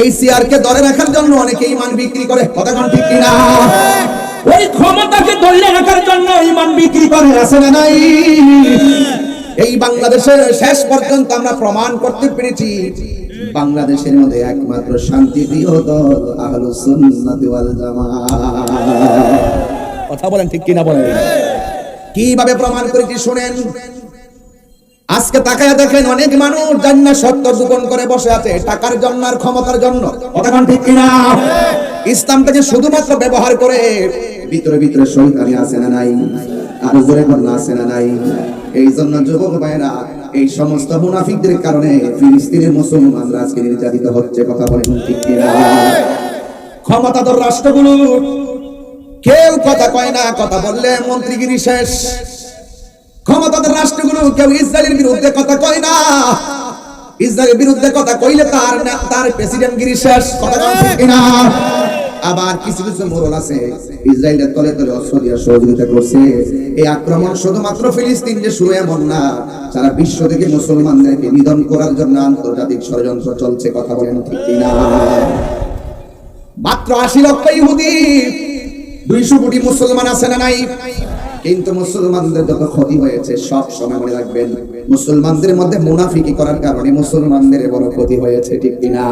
এই সিআরকে ধরে রাখার জন্য অনেকে ইমান বিক্রি করে, কথা ঠিক কিনা? ওই ক্ষমতাকে ধরে রাখার জন্য ইমান বিক্রি করে, আছে না নাই? এই বাংলাদেশের শেষ পর্যন্ত আমরা প্রমাণ করতে পেরেছি, বাংলাদেশের মধ্যে একমাত্র শান্তিপ্রিয় দল আহলুস সুন্নাতি ওয়াল জামাত। কথা বলেন ঠিক কিনা বলেন? কীভাবে প্রমাণ করেছি শুনেন? আজকে তাকায় দেখেন অনেক মানুষ জান্না সত্য গোপন করে বসে আছে। টাকার জন্য আর ক্ষমতার জন্য। ঠিক কিনা? ইসলামটাকে শুধুমাত্র ব্যবহার করে, ভিতরে ভিতরে শয়তানি আছে না নাই? জোরে না নাই? এই জন্য যুবক ভাইরা এই সমস্ত মুনাফিকদের কারণে ফিলিস্তিনের মুসলমানরা আজকে নির্যাতিত হচ্ছে। কথা বলেন ঠিক কিনা? ক্ষমতাধর রাষ্ট্রগুলো, কেউ কথা কয় না, কথা বললে মন্ত্রীগিরি শেষ। ক্ষমতাধর রাষ্ট্রগুলো কেউ ইসরায়েলের বিরুদ্ধে কথা কয় না। ইসরায়েলের বিরুদ্ধে কথা কইলে তার তার প্রেসিডেন্ট গিরি শেষ, কথা কিনা আবার কিছু কিছু মোরল আছে, ইসরায়েলের তলে তলে অস্ত্র দিয়ে সহযোগিতা করছে। এই আক্রমণ শুধুমাত্র ফিলিস্তিন যে শুরু এমন না, সারা বিশ্ব থেকে মুসলমানদেরকে নিধন করার জন্য আন্তর্জাতিক ষড়যন্ত্র চলছে, কথা বলেন ঠিক কিনা? মাত্র আশি লক্ষ ইহুদি, দুইশো কোটি মুসলমান আছে না নাই? কিন্তু মুসলমানদের যত ক্ষতি হয়েছে, সব সময় মনে রাখবেন, মুসলমানদের মধ্যে মুনাফিকি করার কারণে মুসলমানদের বড় ক্ষতি হয়েছে, ঠিক কিনা?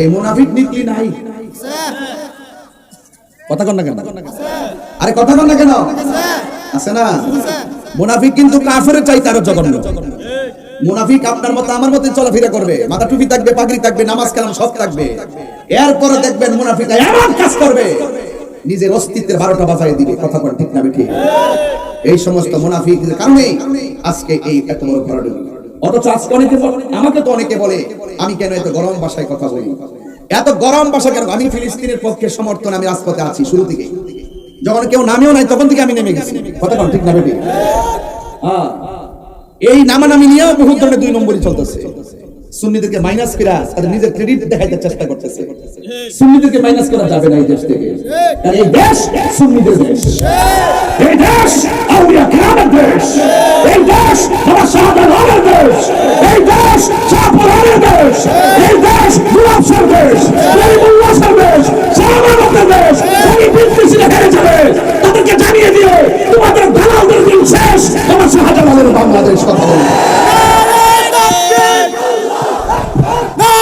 এই মুনাফিক নিকলি নাই। কথা কন না কেন? আরে কথা কন না কেন? আছে না? মুনাফিক কিন্তু কাফের জঘন্য। মুনাফিক আপনার মতো আমার মতো চলাফেরা করবে, মাথা টুপি থাকবে, পাগড়ি থাকবে, নামাজ কালাম সব থাকবে। এরপরে দেখবেন মুনাফিক এমন কাজ করবে। নিজের অস্তিত্বের বারোটা বাজায় দিবে, কথা বল ঠিক না ঠিক এই সমস্ত মুনাফিকদের কারণে আজকে এই এত বড় ঘোরাডুবি অথচ আজকে অনেকে আমাকে তো অনেকে বলে, আমি কেন এত গরম ভাষায় কথা বলি? এত গরম ভাষা কেন? আমি ফিলিস্তিনের পক্ষে সমর্থন, আমি রাজপথে আছি শুরু থেকে। যখন কেউ নামেও নাই, তখন থেকে আমি নেমে গেছি। কথা বল ঠিক না ঠিক হ্যাঁ। এই নামানামি নিয়েও বহু ধরনের দুই নম্বরই চলতেছে। সুন্নিদেরকে মাইনাস করা তাদের নিজের ক্রেডিট দেখাইতে চেষ্টা করতেছে। সুন্নিদেরকে মাইনাস করা যাবে না এই দেশ থেকে। কারণ এই দেশ সুন্নিদের দেশ। এই দেশ আউলিয়া কেরামের দেশ। এই দেশ আমার শাহজালালের দেশ। এই দেশ শাহপুরানের দেশ। এই দেশ গুলাবসার দেশ। গরিবুল্লাহর দেশ। শাহমানতের দেশ। তুমি বিদ্বেষীরা হেরে যাবে। তাদেরকে জানিয়ে দিও তোমাদের দালালদের দিন শেষ। আমার শাহজালালের বাংলাদেশ কথা বলবে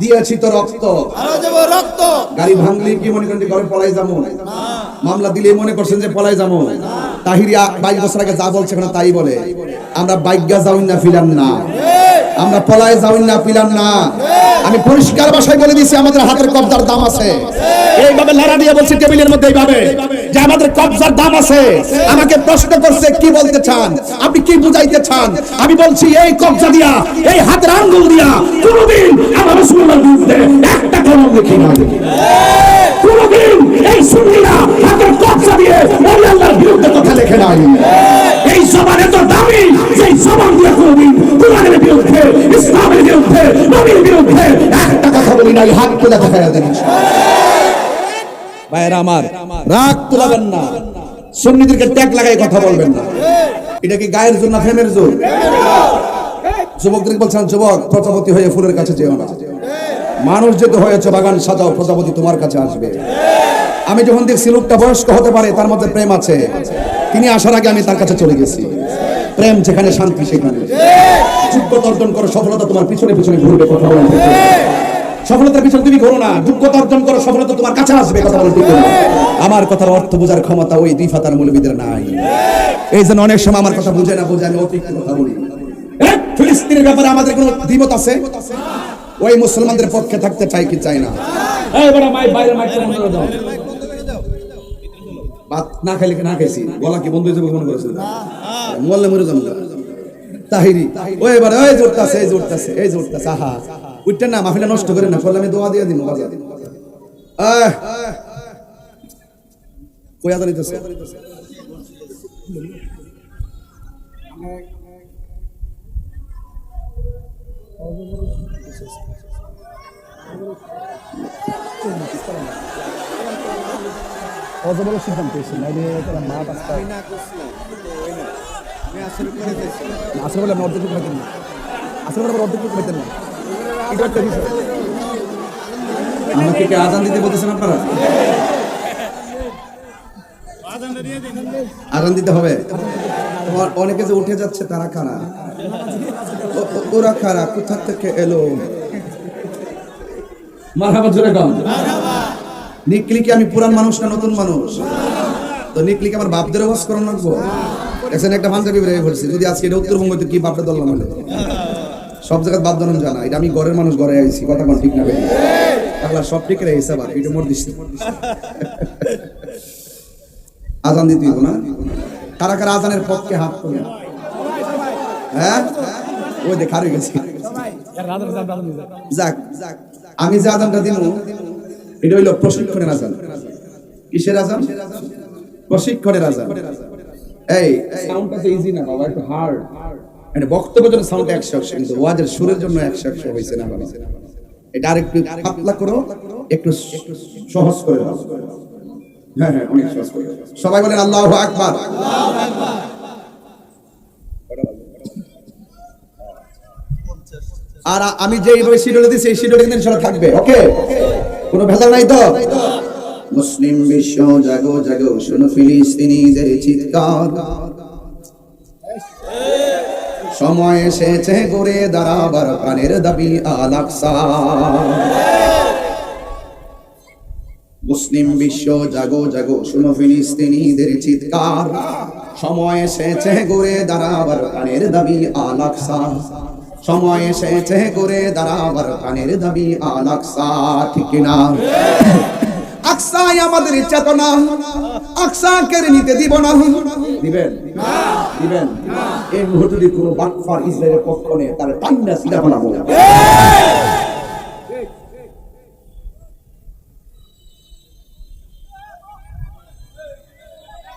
দিয়েছি তো রক্ত। রক্ত। গাড়ি ভাঙলি কি মনে করেন ঘরে পলাই যাব? মামলা দিলে মনে করছেন যে পলাই যাব? তাহিরিয়া বাইশ বছর আগে যা বলছে এখন তাই বলে। আমরা বাইজ্ঞা যাউন না ফিলাম না। আমরা পলায় যাউন না ফিলাম না। আমি পরিষ্কার ভাষায় বলে দিছি আমাদের হাতের কবজার দাম আছে। এইভাবে লড়া দিয়ে বলছি টেবিলের মধ্যে এইভাবে। যে আমাদের কবজার দাম আছে। আমাকে প্রশ্ন করছে, কি বলতে চান? আপনি কি বুঝাইতে চান? আমি বলছি, এই কবজা দিয়া, এই হাতের আঙ্গুল দিয়া কোনদিন আমার রসুল্লাহর বিরুদ্ধে একটা কলম লিখি না কোনদিন এই হাতের কবজা দিয়ে বিরুদ্ধে কথা লেখে নাই। এই জবান এত দামি যে জবান দিয়ে কোনদিন কোরআনের বিরুদ্ধে, ইসলামের বিরুদ্ধে, নবীর বিরুদ্ধে একটা কথা বলি নাই, হাত তুলে দেখা দেন। ভাইয়েরা আমার, রাগ তুলাবেন না। সুন্নিদেরকে ট্যাগ লাগাই কথা বলবেন না। এটা কি গায়ের জন্য না জোর? যুবকদের বলছেন, যুবক, প্রজাপতি হয়ে ফুলের কাছে যেও না। মানুষ যেতে হয়েছে বাগান সাজাও, প্রজাপতি তোমার কাছে আসবে। আমি যখন দেখছি লোকটা বয়স্ক হতে পারে, তার মধ্যে প্রেম আছে। তিনি আসার আগে আমি তার কাছে চলে গেছি। প্রেম যেখানে, শান্তি সেখানে। অর্জন করো, সফলতা তোমার পিছনে পিছনে ঘুরবে, কথা বলেন? সফলতার পিছনে তুমি ঘোরো না। যোগ্যতা অর্জন করো, সফলতা তোমার কাছে আসবে কথা ঠিক আমার কথার অর্থ বোঝার ক্ষমতা ওই দুই ফাতার মৌলবীদের নাই। এই জন্য অনেক সময় আমার কথা বুঝে না, বুঝে আমি অতিরিক্ত কথা বলি। ফিলিস্তিনের ব্যাপারে আমাদের কোনো দ্বিমত আছে? ওই মুসলমানদের পক্ষে থাকতে চাই কি চাই না? ভাত না খাইলে না খাইছি? গলা কি বন্ধ হয়ে যাবে মনে করেছিল মোল্লে মরে যাব। তাহিরি, ওই এবার ওই জোরতাছে এই জোরতাছে এই জোরতাছে আহা। উঠতে না মাহফিলা নষ্ট করে না আমি দোয়া দিয়ে দিন বাজার অজবল সিদ্ধান্ত নাইলে তারা মাঠ আসতে আসলে আসলে বলে আপনি অর্ধেক না। আসলে বলে আবার অর্ধেক না। আমাকে কি আজান দিতে বলতেছেন আপনারা? আজান দিতে হবে? অনেকে যে উঠে যাচ্ছে, তারা ও- ওরা কারা? কোথা থেকে এলো? মারহাবা জোরে গান নিকলি কি আমি পুরান মানুষ না নতুন মানুষ? তো নিকলি কি আমার বাপদের অবস্থা করানো লাগবো? এখানে একটা পাঞ্জাবি বেরিয়ে ফেলছি। যদি আজকে এটা উত্তরবঙ্গ তো কি বাপটা দল নামলে সব জায়গায় বাদ দলন জানা। এটা আমি ঘরের মানুষ, ঘরে আইছি, কথা কোন ঠিক না ভাই? আল্লাহ সব ঠিক রে হিসাব আর এটা মোর দিস আজান দিতে হইব না? কারা কারা আজানের পক্ষে হাত করে হ্যাঁ? ওই দেখ, হারিয়ে গেছি। যাক, আমি যে আজানটা দিব এটা হইল প্রশিক্ষণের আজান। কিসের আজান? প্রশিক্ষণের আজান। এই সাউন্ডটা ইজি না, বাবা, একটু হার্ড মানে বক্তব্যের জন্য সাউন্ড একশো একশো কিন্তু ওয়াজের সুরের জন্য একশো একশো হয়েছে না এটা আরেকটু পাতলা করো, একটু সহজ করে হ্যাঁ হ্যাঁ অনেক সহজ করে সবাই বলেন আল্লাহ আকবার। আর আমি যে এইভাবে শিডিউল দিচ্ছি এই শিডিউল কিন্তু ইনশাআল্লাহ থাকবে, ওকে? কোনো ভেজাল নাই তো? মুসলিম বিশ্ব জাগো জাগো, শোনো ফিলিস্তিনিদের চিৎকার। সময় এসেছে করে দাঁড়াবার প্রাণের দাবি আল আকসা। মুসলিম বিশ্ব, জাগো জাগো, শোনো ফিলিস্তিনিদের চিৎকার। সময় এসেছে করে দাঁড়াবার প্রাণের দাবি আল আকসা। সময় এসেছে করে দাঁড়াবার প্রাণের দাবি আল আকসা, ঠিক না? আকসাই আমাদের চেতনা। আকসা কেড়ে নিতে দিব না। দিবেন? দিবেন? এই মুহূর্তে যদি কোনো বাটফার ইসরায়েলের পক্ষ নেই তাহলে টাইমটা সিধা বানাবো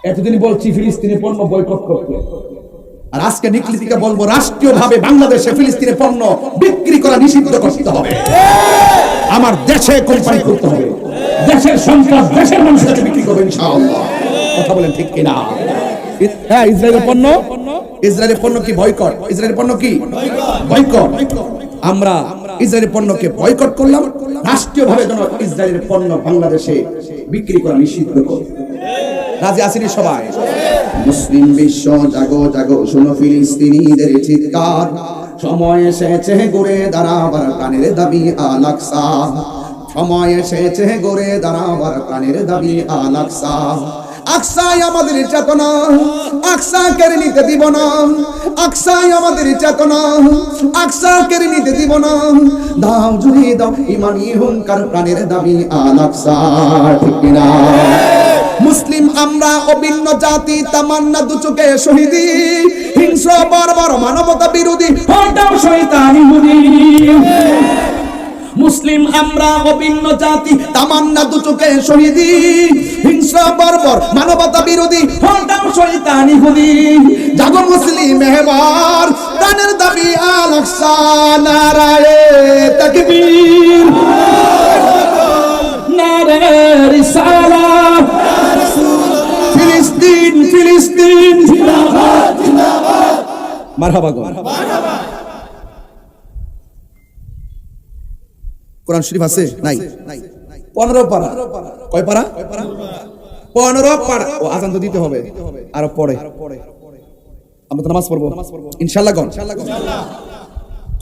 এতদিন বলছি ফিলিস্তিনি পণ্য বয়কট করতে। আর আজকে নিকলিতিকে বলব, রাষ্ট্রীয়ভাবে বাংলাদেশে ফিলিস্তিনি পণ্য বিক্রি করা নিষিদ্ধ করতে হবে। আমার দেশে কোম্পানি করতে হবে। দেশের সম্পদ দেশের মানুষের কাছে বিক্রি করবে ইনশাআল্লাহ। কথা বলেন ঠিক কিনা? হ্যাঁ ইসরায়েলের পণ্য ইসরায়েলের পণ্য কি বয়কট ইসরায়েলের পণ্য কি বয়কট আমরা ইসরায়েলের পণ্যকে বয়কট করলাম। রাষ্ট্রীয়ভাবে যেন ইসরায়েলের পণ্য বাংলাদেশে বিক্রি করা নিষিদ্ধ করে রাজি আসিনি সবাই? মুসলিম বিশ্ব, জাগো জাগো, শুনো ফিলিস্তিনিদের চিৎকার। সময় এসেছে গড়ে দাঁড়াবার প্রাণের দাবি আলাকসা সময় এসেছে গড়ে দাঁড়াবার প্রাণের দাবি আলাকসা আকসাই আমাদের চেতনা আকসা কেড়ে নিতে দিব না। আকসাই আমাদের চেতনা আকসা কেড়ে নিতে দিব না। দাও জুড়ে দাও ইমানি হুঙ্কার, প্রাণের দাবি আলাকসা ঠিক না মুসলিম আমরা অভিন্ন জাতি, তামান্না দুচোখে শহীদি। হিংস্র বর্বর মানবতা বিরোধী, হটাও শয়তানি হুদি মুসলিম আমরা অভিন্ন জাতি তামান্না দুচোখে শহীদি হিংস্র বর্বর মানবতা বিরোধী হটাও শয়তানি হুদি জাগো মুসলিম এবার প্রাণের দাবি আলাকসা নারায়ে তাকবীর। নারে রিসালাত ফিলিস্তিন ফিলিস্তিন। মারহাবা গো। কোরআন শরীফ আছে? নাই। পনেরো পারা। কয় পারা? পনেরো পারা। ও আজান তো দিতে হবে। আরও পরে। আমরা তো নামাজ পড়ব। ইনশাল্লাহ গন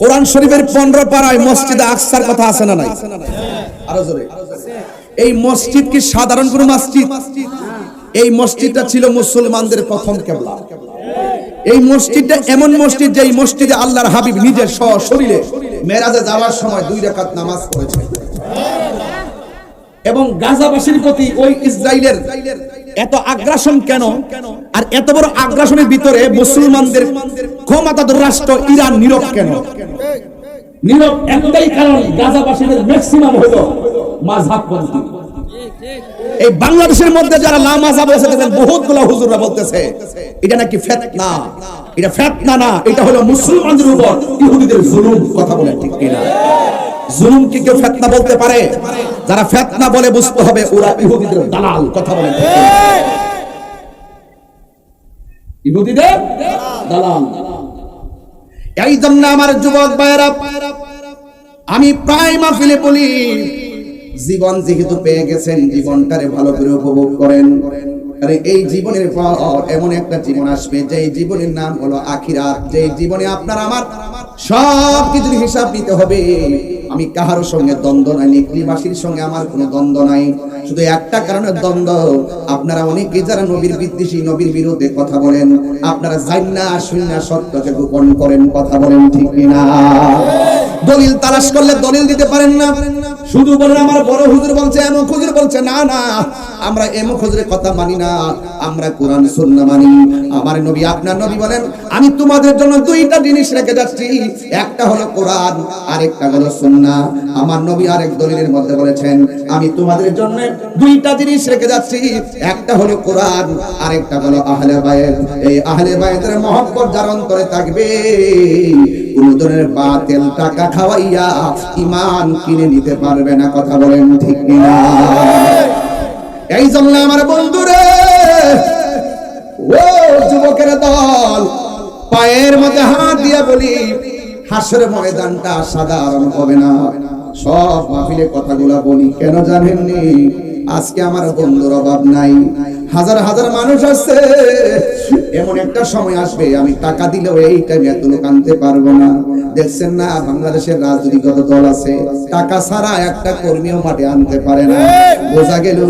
কোরআন শরীফের পনেরো পাড়ায় মসজিদে আকসার কথা আছে না নাই? আরও জোরে। এই মসজিদ কি সাধারণ কোন মসজিদ? এই মসজিদটা ছিল মুসলমানদের প্রথম কেবলা। এই মসজিদটা এমন মসজিদ যে এই মসজিদে আল্লাহর হাবিব নিজের শরীরে মেরাজে যাওয়ার সময় দুই রাকাত নামাজ পড়েছে। এবং গাজাবাসীর প্রতি ওই ইসরায়েলের এত আগ্রাসন কেন? আর এত বড় আগ্রাসনের ভিতরে মুসলমানদের ক্ষমতাধর রাষ্ট্র ইরান নীরব কেন? নীরব একটাই কারণ, গাজাবাসীদের ম্যাক্সিমাম হলো মাঝহাবপন্থী। এই বাংলাদেশের মধ্যে যারা লামাজা বসে দেখেন বহুতগুলা হুজুররা বলতেছে, এটা নাকি ফেতনা? এটা ফেতনা না, এটা হলো মুসলমানদের উপর ইহুদিদের জুলুম, কথা বলে ঠিক কিনা? জুলুম কি কেউ ফেতনা বলতে পারে? যারা ফেতনা বলে বুঝতে হবে, ওরা ইহুদিদের দালাল, কথা বলে? ইহুদিদের দালাল। এই জন্য আমার যুবক ভাইয়েরা, আমি প্রায় মাহফিলে বলি জীবন যেহেতু পেয়ে গেছেন, জীবনটারে ভালো করে উপভোগ করেন। আরে এই জীবনের পর এমন একটা জীবন আসবে যে জীবনের নাম হলো আখিরাত যে জীবনে আপনার আমার সব কিছুর হিসাব নিতে হবে। আমি কাহারোর সঙ্গে দ্বন্দ্ব নাই নিকলিবাসীর সঙ্গে আমার কোনো দ্বন্দ্ব নাই। শুধু একটা কারণে দ্বন্দ্ব। আপনারা অনেকে যারা নবীর বিদ্বেষী, নবীর বিরুদ্ধে কথা বলেন, আপনারা জান্না না সত্যকে গোপন করেন, কথা বলেন ঠিক কিনা? দলিল তালাশ করলে দলিল দিতে পারেন না। শুধু বলেন, আমার বড় হুজুর বলছে, এমন হুজুর বলছে। না না। আমরা এমন হুজুরের কথা মানি না। আমরা কোরআন সুন্নাহ মানি। আমার নবী, আপনার নবী বলেন, আমি তোমাদের জন্য দুইটা জিনিস রেখে যাচ্ছি। একটা হলো কোরআন, আরেকটা হলো সুন্নাহ আমার নবী আরেক দলিলের মধ্যে বলেছেন, আমি তোমাদের জন্য দুইটা জিনিস রেখে যাচ্ছি। একটা হলো কোরআন, আরেকটা হলো আহলে বায়েত এই আহলে বায়েতের মহব্বত যার অন্তরে থাকবে কোন ধরনের বাতেল টাকা খাওয়াইয়া ইমান কিনে নিতে পারবে না, কথা বলেন ঠিক কিনা? এই জন্য আমার বন্ধুরে, ও যুবকের দল, পায়ের মধ্যে হাত দিয়ে বলি হাসের ময়দানটা সাধারণ হবে না। সব মাহফিলে কথাগুলা বলি, কেন জানেননি? আজকে আমার বন্ধুর অভাব নাই। হাজার হাজার মানুষ আছে এমন একটা সময় আসবে, আমি টাকা দিলেও এই টাইমে এত লোক আনতে পারব না। দেখছেন না, বাংলাদেশের রাজনৈতিক দল আছে। টাকা ছাড়া একটা কর্মীও মাঠে আনতে পারে না। বোঝা গেল,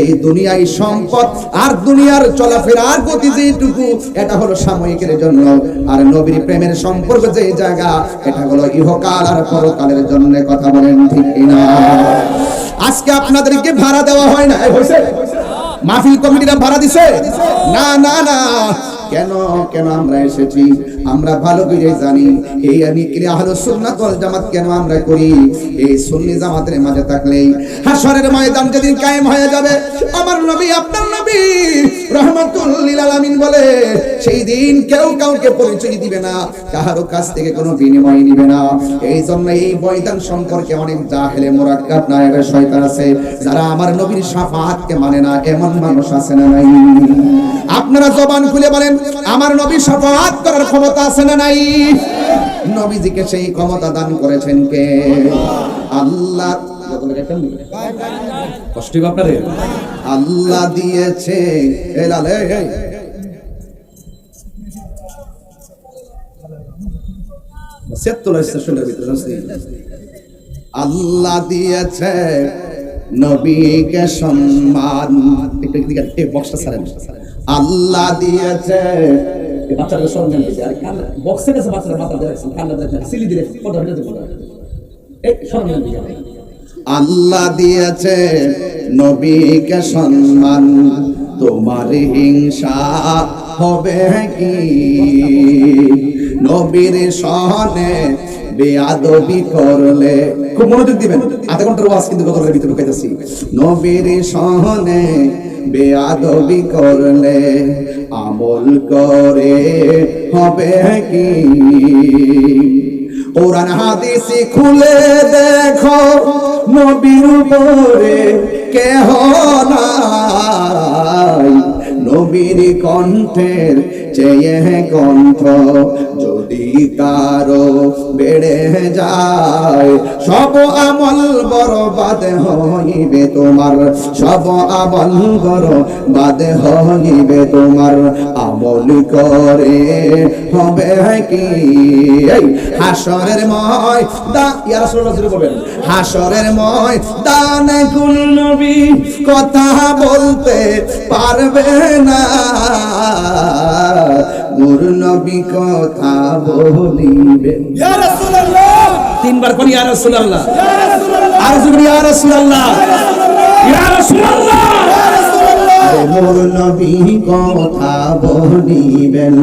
এই দুনিয়ায় সম্পদ আর দুনিয়ার চলাফেরার গতি যেটুকু, এটা হলো সাময়িকের জন্য। আর নবীর প্রেমের সম্পর্ক যে জায়গা, এটা হলো ইহকাল আর পরকালের জন্য কথা বলেন ঠিক কিনা। আজকে আপনাদেরকে ভাড়া দেওয়া হয় না। হয়েছে? মাহফিল কমিটিরা ভাড়া দিছে? না না না। কেন কেন আমরা এসেছি? আমরা ভালো করে জানি। এই আমি আহলে সুন্নাত ওয়াল জামাত কেন আমরা করি? এই সুন্নি জামাতের মাঝে থাকলেই হাসরের ময়দান যেদিন কায়েম হয়ে যাবে, আমার নবী, আপনার নবী রহমাতুল লিল আলামিন বলে সেই দিন কেউ কাউকে পরিচয় দিবে না কাহারো কাছ থেকে কোনো বিনিময় নিবে না। এই জন্য এই ময়দান সম্পর্কে অনেক জাহেলে, মোরাক্কাব নায়কের শয়তান আছে, যারা আমার নবীর শাফাআতকে মানে না, এমন মানুষ আছে না নাই। আপনারা জবান খুলে বলেন, আমার নবী শাফাআত করার ক্ষমতা আছে না নাই? নবীজিকে সেই ক্ষমতা দান করেছেন কে? আল্লাহ। কষ্ট আপনারে আল্লাহ দিয়েছে। এই। ভিতরে আল্লাহ দিয়েছে নবীকে সম্মান। একটু এই বক্সটা আল্লাহ দিয়েছে দিয়েছে। আর বক্সের কাছে বাচ্চারা মাথা রাখছেন কান্না সিলি দিয়ে ফটো এই আল্লাহ দিয়েছে নবীকে সম্মান। তোমার হিংসা হবে কি? নবীর সহনে বেয়াদবি করলে খুব মনোযোগ দিবেন। আধা ঘণ্টার ওয়াজ কিন্তু গতকালের ভিতরে ঢুকাইতেছি। নবীর সহনে বেয়াদবি করলে আমল করে হবে কি? কোরআন হাদিসে খুলে দেখো, নবীর উপরে কেহ নাই। নবীর কণ্ঠের চেয়ে কণ্ঠ যদি কারও বেড়ে যায়। সব আমল বরবাদ হইবে তোমার, সব আমল বরবাদ হইবে তোমার। আমল করে হবে কি? হাসরের ময় দা, ইয়া রাসূলুল্লাহ হাসরের ময় দান কুল নবী, কথা বলতে পারবে না। নূর নবী কথা বলিবে। তিনবার কোন ইয়া রাসূলুল্লাহ। আর জুড়ে ইয়া রাসূলুল্লাহ। ইয়া রাসূলুল্লাহ! মোর নবী কথা বলিবেন।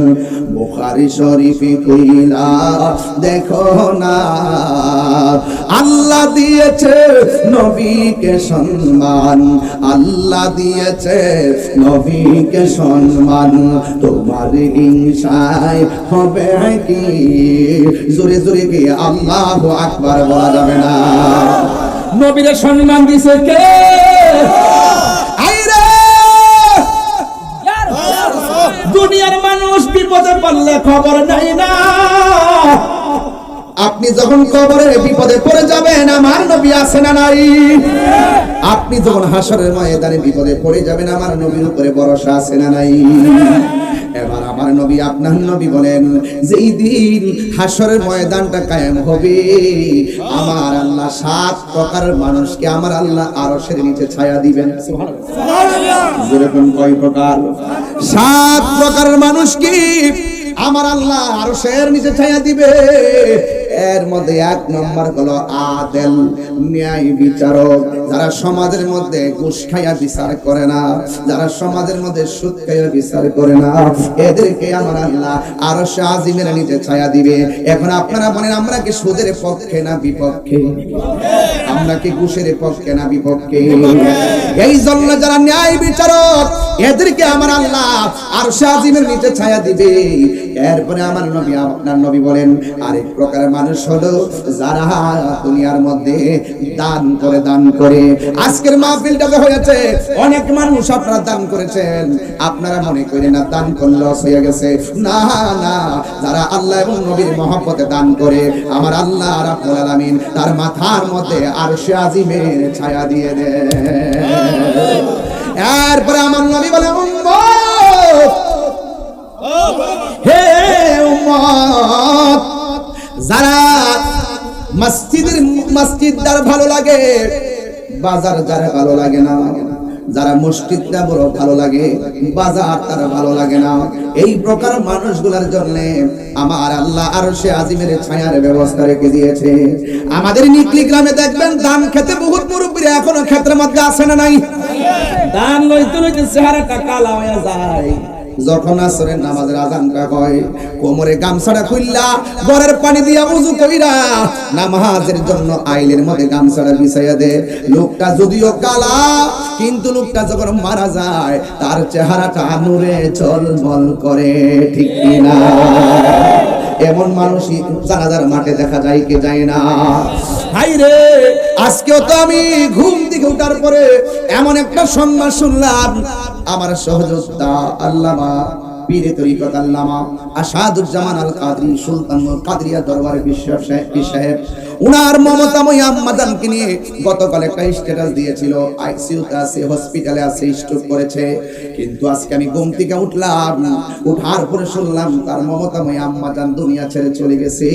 বুখারী শরীফে কইলা, দেখো না, আল্লাহ দিয়েছে নবীকে সম্মান। আল্লাহ দিয়েছে নবীকে সম্মান। তোমার হিংসায় হবে কি? জোরে জোরে কি, আল্লাহ আকবার বলা যাবে না। নবীরে সম্মান দিছে কে? বিপদে পড়লে খবর নাই না। আপনি যখন কবরে বিপদে পড়ে যাবেন আমার নবী আছে না নাই? আপনি যখন হাসরের ময়দানে বিপদে পড়ে যাবেন আমার নবীর উপরে ভরসা আছে না নাই? এবার আমার নবী আপনার নবী বলেন যেই দিন হাসরের ময়দানটা কায়েম হবে আমার আল্লাহ সাত প্রকার মানুষকে আমার আল্লাহ আরও আরশের নিচে ছায়া দিবেন। যেরকম কয় প্রকার? সাত প্রকার মানুষ কি আমার আল্লাহ আরশের নিচে ছায়া দিবে। এর মধ্যে এক নম্বর হলো আদেল, ন্যায় বিচারক। যারা সমাজের মধ্যে ঘুষ খাইয়া বিচার করে না, যারা সমাজের মধ্যে সুদ খাইয়া বিচার করে না, এদেরকে আমার আল্লাহ আরশে আজিমের নিচে ছায়া দিবে। এখন আপনারা বলেন, আমরা কি সুদের পক্ষে না বিপক্ষে? আমরা কি ঘুষের পক্ষে না বিপক্ষে? এই জন্য যারা ন্যায় বিচারক, এদেরকে আমার আল্লাহ আর আজিমের নিচে ছায়া দিবে। এরপরে আমার নবী, আপনার নবী বলেন, আরেক প্রকার মানুষ হলো যারা দুনিয়ার মধ্যে দান করে দান করে। আজকের মাহফিলটাতে হয়েছে, অনেক মানুষ আপনারা দান করেছেন। আপনারা মনে করেন না, দান করলে লস হয়ে গেছে। না না, যারা আল্লাহ এবং নবীর মহব্বতে দান করে, আমার আল্লাহ রাব্বুল আলামিন তার মাথার মধ্যে আরশে আজিমের ছায়া দিয়ে দেয় এরপরে আমার নবী বলে যারা মসজিদের মসজিদ ভালো লাগে, বাজার যারা ভালো লাগে না, যারা মসজিদটা বড় ভালো লাগে, বাজার তারা ভালো লাগে না। এই প্রকার মানুষগুলোর জন্য আমার আল্লাহ আরও সে আজিমের ছায়ার ব্যবস্থা রেখে দিয়েছে। আমাদের নিকলি গ্রামে দেখবেন, ধান খেতে বহুত মুরব্বীরা এখনও ক্ষেত্রের মধ্যে আসে না নাই। ধান লইতে লইতে যায়। যখন আসরের নামাজের আজানটা হয়, কোমরে গামছাটা খুললা গড়ের পানি দিয়া উজু কইরা নামাজের জন্য আইলের মধ্যে গামছাটা বিছাইয়া দে। লোকটা যদিও কালা, কিন্তু লোকটা যখন মারা যায়, তার চেহারাটা নূরে ঝলমল করে, ঠিক কিনা? এমন মানুষই জানাজার মাঠে দেখা যায় কে যায় না। হাই রে, আজকেও তো আমি ঘুম থেকে উঠার পরে এমন একটা সংবাদ শুনলাম। আমার সহযোদ্ধা আল্লামা আসাদুজ্জামান আল কাদরি সুলতান কাদরিয়া দরবারে বিশ্ব সাহেব। উনার মমতাময়ী আম্মাদানকে নিয়ে গতকাল একটা স্ট্যাটাস দিয়েছিল আইসিইউতে আছে হসপিটালে আছে স্ট্রোক করেছে। কিন্তু আজকে আমি ঘুম থেকে উঠলাম, উঠার পরে শুনলাম তার মমতাময়ী দুনিয়া ছেড়ে চলে গেছে।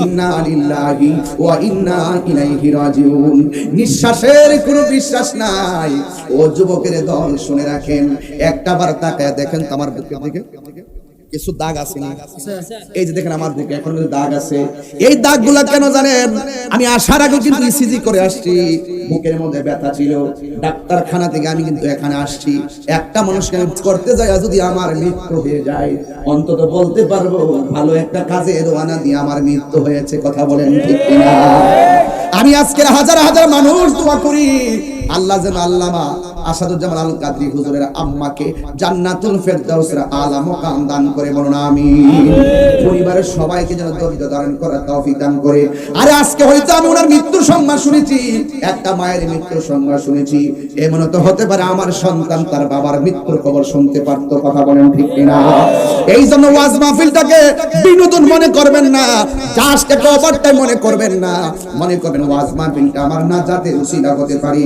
ইন্না লিল্লাহি ওয়া ইন্না ইলাইহি রাজিউন। নিঃশ্বাসের কোনো বিশ্বাস নাই। ও যুবকের দল শুনে রাখেন, একটা বার তাকায় দেখেন তো আমার বুকের দিকে কিছু দাগ আছে এই যে দেখেন আমার বুকে এখন দাগ আছে। এই দাগগুলা কেন জানেন? আমি আসার আগে কিন্তু ইসিজি করে আসছি। বুকের মধ্যে ব্যথা ছিল। ডাক্তারখানা থেকে আমি কিন্তু এখানে আসছি। একটা মানুষকে আমি করতে যাই যদি আমার মৃত্যু হয়ে যায় অন্তত বলতে পারব ভালো একটা কাজে রোয়ানা দিয়ে আমার মৃত্যু হয়েছে কথা বলেন ঠিক কিনা? আমি আজকের হাজার হাজার মানুষ দোয়া করি আল্লাহ যেন আল্লামা আসাদুজ্জামান আল কাদরি হুজুরের আম্মাকে জান্নাতুল ফেরদাউসের আলা মুকাম দান করে বলুন, আমিন। পরিবারের সবাইকে যেন তৌফিক দান করে। আরে আজকে হয়তো আমি ওনার সংবাদ শুনেছি। একটা মায়ের সংবাদ শুনেছি। এমন তো হতে পারে আমার সন্তান তার বাবার মৃত্যুর খবর শুনতে পারতো, কথা বলেন ঠিক কিনা? এই জন্য ওয়াজ মাহফিলটাকে বিনোদন মনে করবেন না। জাস্ট একটা মনে করবেন না। মনে করবেন ওয়াজ মাহফিলটা আমার না যাতে উসিলা হতে পারি।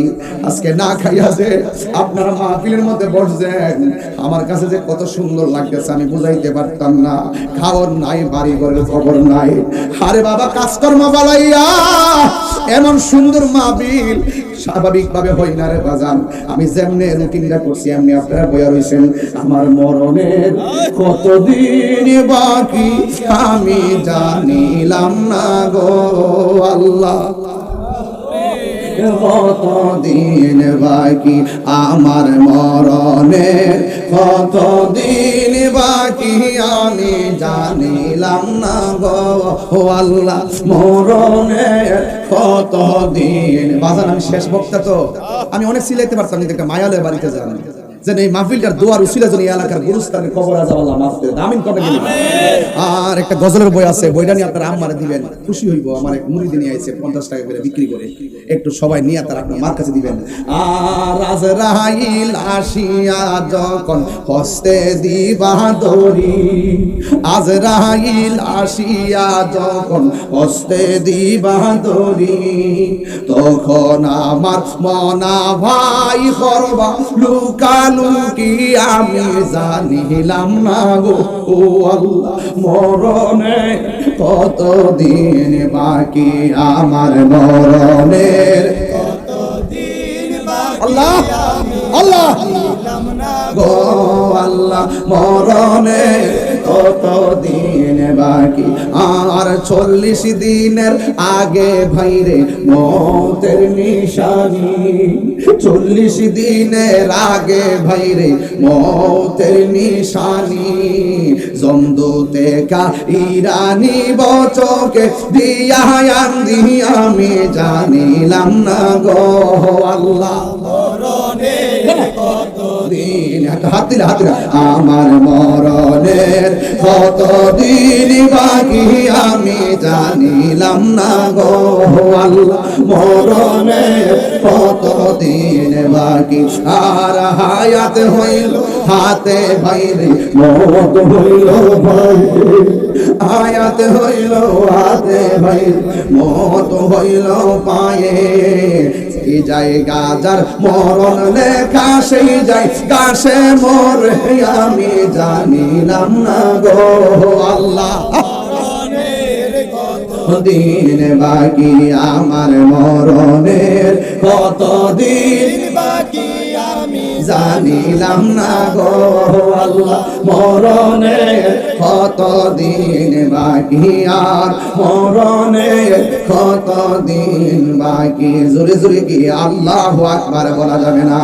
আজকে না খাইয়া যে আপনারা মাহফিলের মধ্যে বসছেন। আমার কাছে যে কত সুন্দর লাগতেছে, আমি বুঝাইতে পারতাম না। খাওয়ার নাই, বাড়ি ঘরের খবর নাই। আরে বাবা, কাজকর্ম বালাইয়া এমন সুন্দর মাহফিল স্বাভাবিকভাবে হই না রে বাজান। আমি যেমনি রুটিনটা করছি, এমনি আপনারা বইয়া রইছেন। আমার মরণের কতদিন বাকি, আমি জানিলাম না গো আল্লাহ। কত দিন বাকি? আমার মরণে কত দিন বাকি? আমি জানিলাম না গো আল্লাহ, মরণে কত দিন? বাজার আমি শেষ বক্তা তো। আমি অনেক সিলাইতে পারতাম একটা মায়ালয় বাড়িতে যান। যেন এই মাহফিলটার দোয়ার উসিলা যেন এলাকার গুরুস্থানে কবর আজাব আল্লাহ মাফ করে। আমিন কবে আর একটা গজলের বই আছে, বইটা নিয়ে আপনার আম্মারে দিবেন। খুশি হইব, আমার এক মুড়ি নিয়ে আইছে, পঞ্চাশ টাকা করে বিক্রি করে। একটু সবাই নিয়ে তার আপনার মার কাছে দিবেন। আর আজরাইল আসিয়া যখন হস্তে দিবা দরি আজরাইল আসিয়া যখন হস্তে দিবা দরি তখন আমার মনা ভাই করবা লুকালুকি আমি জানিলাম না গো। ও আল্লাহ মরণে কতদিন বাকি আমার মরণের? আল্লাহ আল্লাহ। গো আল্লাহ মরণে কত দিন বাকি? আর চল্লিশ দিনের আগে ভাইরে মতের নিশানি। চল্লিশ দিনের আগে ভাইরে মতের নিশানি। জমদুতে কা ইরানি বচকে দিয়া আন্দি আমি জানিলাম না গো আল্লাহ। দিন একটা হাত দিলে হাত দিলে। আমার মরণের কত দিন বাকি আমি জানিলাম না গো আল্লাহ। মরণের কত দিন বাকি আর হায়াত হইল, হাতে বাইরে মত হইল বাইরে আয়াত হইল, হাতে বাইরে মত হইল পায়ে। সেই যায় গাজার মরণ লেখা, সেই যায় গাছে মরে আমি জানিলাম না গো আল্লাহ। দিন বাকি আমার মরণের? কত দিন বাকি আমি জানিলাম না গো আল্লাহ। মরণের কত দিন বাকি আর মরণের কত দিন বাকি? জোরে জোরে কি আল্লাহ আকবার বলা যাবে না?